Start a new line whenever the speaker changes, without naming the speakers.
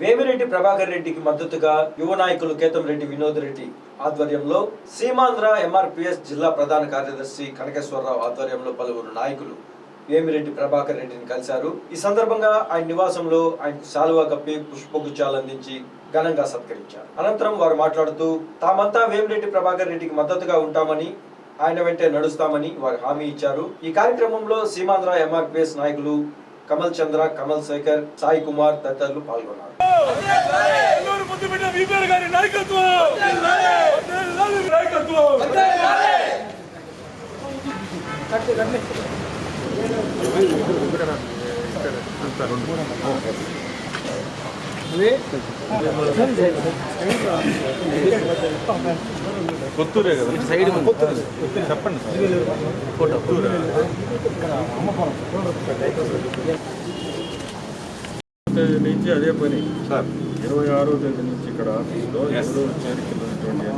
వేమిరెడ్డి ప్రభాకర్ రెడ్డికి మద్దతుగా యువ నాయకులు కేతం రెడ్డి వినోద్ రెడ్డి ఆధ్వర్యంలో సీమాంధ్ర ఎంఆర్పిఎస్ జిల్లా ప్రధాన కార్యదర్శి కనకేశ్వరరావు ఆధ్వర్యంలో పలువురు నాయకులు వేమిరెడ్డి ప్రభాకర్ రెడ్డిని కలిశారు. ఈ సందర్భంగా ఆయన నివాసంలో ఆయనకు శాలువా కప్పి పుష్పగుచ్చాలు అందించి ఘనంగా సత్కరించారు. అనంతరం వారు మాట్లాడుతూ తామంతా వేమిరెడ్డి ప్రభాకర్ రెడ్డికి మద్దతుగా ఉంటామని ఆయన వెంటే నడుస్తామని వారు హామీ ఇచ్చారు. ఈ కార్యక్రమంలో సీమాంధ్ర ఎంఆర్పిఎస్ నాయకులు కమల్ చంద్ర కమల్ శేఖర్ సాయి కుమార్ తదితరులు పాల్గొన్నారు.
నెల్లూరు
కొత్తూరే కదా సైడ్ చెప్పండి కొత్తూరే
తేదీ నుంచి అదే పని
సార్
ఇరవై ఆరో తేదీ నుంచి ఇక్కడ ఆఫీస్లో ఎవరో కూడా